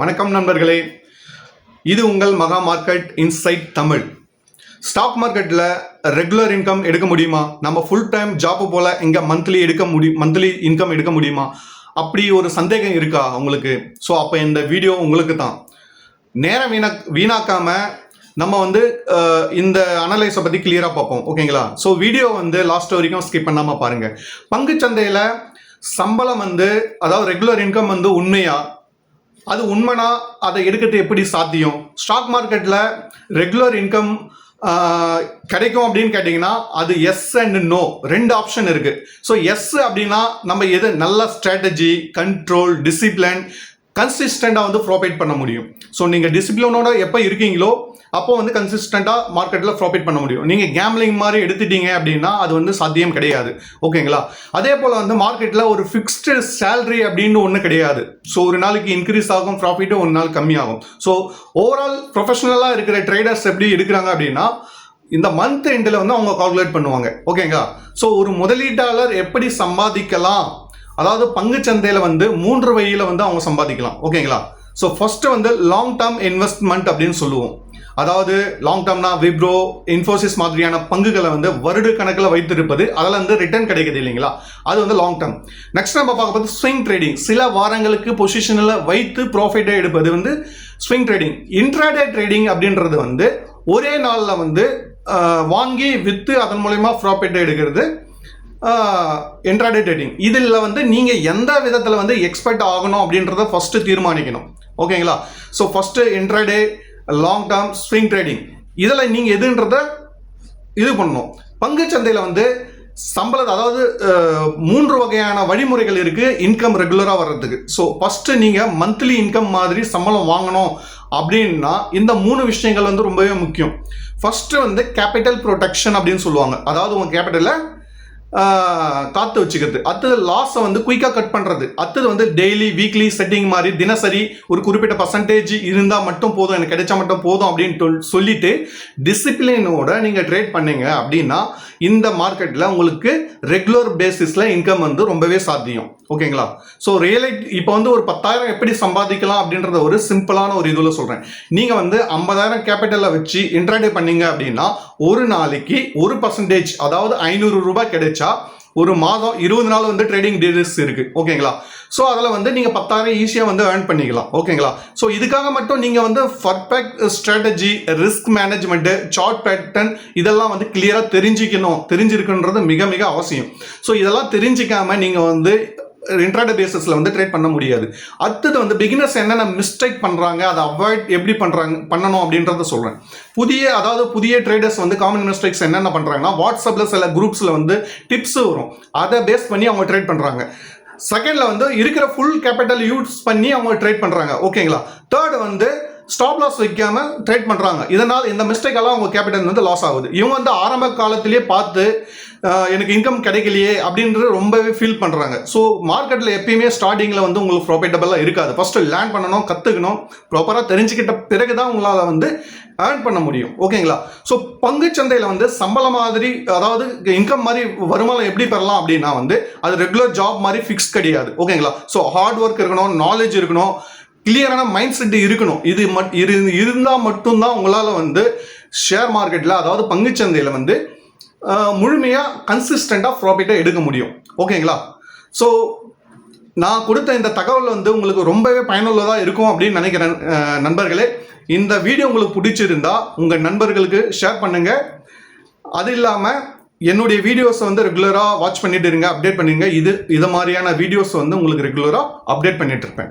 வணக்கம் நண்பர்களே. இது உங்கள் Maha market insight Tamil. Stock மார்க்கெட்டில் ரெகுலர் இன்கம் எடுக்க முடியுமா? நம்ம ஃபுல் டைம் ஜாப்பு போல் இங்கே மந்த்லி எடுக்க முடியும் மந்த்லி இன்கம் எடுக்க முடியுமா? அப்படி ஒரு சந்தேகம் இருக்கா உங்களுக்கு? ஸோ அப்போ இந்த வீடியோ உங்களுக்கு தான். நேரம் வீணா வீணாக்காமல் நம்ம வந்து இந்த அனலைஸை பற்றி கிளியராக பார்ப்போம். ஓகேங்களா ஸோ வீடியோ வந்து லாஸ்ட் வரைக்கும் ஸ்கிப் பண்ணாமல் பாருங்கள் பங்குச்சந்தையில் சம்பளம் வந்து அதாவது ரெகுலர் இன்கம் வந்து உண்மையாக அது உண்மைனா அதை எடுக்கிறது எப்படி சாத்தியம்? ஸ்டாக் மார்க்கெட்டில் ரெகுலர் இன்கம் கிடைக்கும் அப்படின்னு கேட்டிங்கன்னா அது எஸ் அண்ட் நோ ரெண்டு ஆப்ஷன் இருக்குது ஸோ எஸ் அப்படின்னா நம்ம எது? நல்ல ஸ்ட்ராட்டஜி கண்ட்ரோல் டிசிப்ளின் கன்சிஸ்டண்டாக வந்து ப்ரொவைட் பண்ண முடியும். ஸோ நீங்கள் டிசிப்ளினோட எப்போ இருக்கீங்களோ அப்போ வந்து கன்சிஸ்டண்ட்டாக மார்க்கெட்டில் ப்ராஃபிட் பண்ண முடியும். நீங்கள் கேம்லிங் மாதிரி எடுத்துட்டீங்க அப்படின்னா அது வந்து சாத்தியம் கிடையாது. ஓகேங்களா அதே போல் வந்து மார்க்கெட்டில் ஒரு ஃபிக்ஸ்டு சேலரி அப்படின்னு ஒன்று கிடையாது. ஸோ ஒரு நாளைக்கு இன்க்ரீஸ் ஆகும் ப்ராஃபிட்டும் ஒரு நாள் கம்மியாகும் ஸோ ஓவரால் ப்ரொஃபஷனலாக இருக்கிற ட்ரேடர்ஸ் எப்படி எடுக்கிறாங்க அப்படின்னா இந்த மந்த் எண்டில் வந்து அவங்க கால்குலேட் பண்ணுவாங்க. ஓகேங்களா ஸோ ஒரு முதலீட்டாளர் எப்படி சம்பாதிக்கலாம் அதாவது பங்கு சந்தையில் வந்து மூன்று வழியில் வந்து அவங்க சம்பாதிக்கலாம். ஓகேங்களா? ஸோ ஃபஸ்ட்டு வந்து லாங் டேர்ம் இன்வெஸ்ட்மெண்ட் அப்படின்னு சொல்லுவோம். அதாவது லாங் டேர்ம்னா விப்ரோ இன்ஃபோசிஸ் மாதிரியான பங்குகளை வந்து வருட கணக்கில் வைத்திருப்பது அதில் வந்து ரிட்டர்ன் கிடைக்குது இல்லைங்களா? அது வந்து லாங் டேர்ம் நெக்ஸ்ட் நம்ம பார்க்க போது ஸ்விங் ட்ரேடிங் சில வாரங்களுக்கு பொசிஷனில் வைத்து ப்ராஃபிட்டை எடுப்பது வந்து ஸ்விங் ட்ரேடிங் இன்ட்ராடே ட்ரேடிங் அப்படின்றது வந்து ஒரே நாளில் வந்து வாங்கி விற்று அதன் மூலயமா ப்ராஃபிட்டை எடுக்கிறது. இன்ட்ராடே ட்ரேடிங் இதில் வந்து நீங்கள் எந்த விதத்தில் வந்து எக்ஸ்பெக்ட் ஆகணும் அப்படின்றத ஃபஸ்ட்டு தீர்மானிக்கணும். ஓகேங்களா? So first intraday long term swing trading இதில் நீங்கள் எதுன்றத இது பண்ணணும். பங்கு சந்தையில் வந்து சம்பளத்தை அதாவது மூன்று வகையான வழிமுறைகள் இருக்குது இன்கம் ரெகுலராக வர்றதுக்கு. ஸோ ஃபஸ்ட்டு நீங்கள் மந்த்லி இன்கம் மாதிரி சம்பளம் வாங்கணும் அப்படின்னா இந்த மூணு விஷயங்கள் வந்து ரொம்பவே முக்கியம். ஃபஸ்ட்டு வந்து கேபிட்டல் ப்ரொடெக்ஷன் அப்படின்னு சொல்லுவாங்க. அதாவது உங்கள் கேபிட்டலை காத்து வச்சுக்கிறது. அடுத்தது லாஸை வந்து குயிக்காக கட் பண்ணுறது அடுத்தது வந்து டெய்லி வீக்லி செட்டிங் மாதிரி தினசரி ஒரு குறிப்பிட்ட பர்சன்டேஜ் இருந்தால் மட்டும் போதும் எனக்கு கிடைச்சா மட்டும் போதும் அப்படின்னு சொல்லிட்டு டிசிப்ளினோட நீங்கள் ட்ரேட் பண்ணீங்க அப்படின்னா இந்த மார்க்கெட்டில் உங்களுக்கு ரெகுலர் பேசிஸில் இன்கம் வந்து ரொம்பவே சாத்தியம். ஓகேங்களா? ஸோ ரியலைட் இப்போ வந்து ஒரு பத்தாயிரம் எப்படி சம்பாதிக்கலாம் அப்படின்றத ஒரு சிம்பிளான ஒரு இதில் சொல்கிறேன் நீங்கள் வந்து ஐம்பதாயிரம் கேபிட்டலில் வச்சு இன்ட்ராடே பண்ணீங்க அப்படின்னா ஒரு நாளைக்கு ஒரு பர்சன்டேஜ் அதாவது ஐநூறு ரூபாய் கிடைச்சி ஒரு மாதம் இருபது நாள் வந்து ட்ரேடிங் டேஸ் இருக்கு. ஓகேங்களா ஸோ அதில் வந்து நீங்கள் பத்தாயிரம் ஈஸியாக வந்து ஏர்ன் பண்ணிக்கலாம். ஓகேங்களா ஸோ இதுக்காக மட்டும் நீங்கள் வந்து perfect strategy risk management chart pattern இதெல்லாம் வந்து கிளியராக தெரிஞ்சுக்கணும். தெரிஞ்சிருக்குன்றது மிக மிக அவசியம். ஸோ இதெல்லாம் தெரிஞ்சிக்காமல் நீங்கள் வந்து இன்ட்ராடே பேசிஸில் வந்து ட்ரேட் பண்ண முடியாது. அடுத்தது வந்து பிகினர்ஸ் என்னென்ன மிஸ்டேக் பண்ணுறாங்க அதை அவாய்ட் எப்படி பண்ணுறாங்க பண்ணணும் அப்படின்றத சொல்கிறேன் புதிய அதாவது புதிய ட்ரேடர்ஸ் வந்து காமன் மிஸ்டேக்ஸ் என்னென்ன பண்ணுறாங்கன்னா வாட்ஸ்அப்பில் சில குரூப்ஸில் வந்து டிப்ஸ் வரும். அதை பேஸ் பண்ணி அவங்க ட்ரேட் பண்ணுறாங்க செகண்டில் வந்து இருக்கிற ஃபுல் கேபிட்டல் யூஸ் பண்ணி அவங்க ட்ரேட் பண்ணுறாங்க ஓகேங்களா தேர்ட் வந்து ஸ்டாப் லாஸ் வைக்காம ட்ரேட் பண்ணுறாங்க இதனால் இந்த மிஸ்டேக் எல்லாம் அவங்க கேபிட்டல் வந்து லாஸ் ஆகுது. இவங்க வந்து ஆரம்ப காலத்திலேயே பார்த்து எனக்கு இன்கம் கிடைக்கலையே அப்படின்றது ரொம்பவே ஃபீல் பண்ணுறாங்க ஸோ மார்க்கெட்டில் எப்பயுமே ஸ்டார்டிங்கில் வந்து உங்களுக்கு ப்ராஃபிட்டபிளாக இருக்காது. ஃபஸ்ட்டு லேர்ன் பண்ணணும் கற்றுக்கணும் ப்ராப்பராக தெரிஞ்சுக்கிட்ட பிறகு தான் உங்களால் வந்து ஏர்ன் பண்ண முடியும். ஓகேங்களா ஸோ பங்குச்சந்தையில் வந்து சம்பளம் மாதிரி அதாவது இன்கம் மாதிரி வருமானம் எப்படி பெறலாம் அப்படின்னா வந்து அது ரெகுலர் ஜாப் மாதிரி ஃபிக்ஸ் கிடையாது. ஓகேங்களா ஸோ ஹார்ட் ஒர்க் இருக்கணும் நாலேஜ் இருக்கணும் கிளியரான மைண்ட் செட்டு இருக்கணும். இது மட் இரு இருந்தால் மட்டும்தான் உங்களால் வந்து ஷேர் மார்க்கெட்டில் அதாவது பங்குச்சந்தையில் வந்து முழுமையாக கன்சிஸ்டண்ட்டாக ப்ராஃபிட்டை எடுக்க முடியும். ஓகேங்களா ஸோ நான் கொடுத்த இந்த தகவல் வந்து உங்களுக்கு ரொம்பவே பயனுள்ளதாக இருக்கும் அப்படின்னு நினைக்கிறேன் நண்பர்களே. இந்த வீடியோ உங்களுக்கு பிடிச்சிருந்தா உங்கள் நண்பர்களுக்கு ஷேர் பண்ணுங்கள் அது இல்லாமல் என்னுடைய வீடியோஸை வந்து ரெகுலராக வாட்ச் பண்ணிட்டு இருங்க அப்டேட் பண்ணிடுங்க இது இது மாதிரியான வீடியோஸ் வந்து உங்களுக்கு ரெகுலராக அப்டேட் பண்ணிட்டு இருப்பேன்.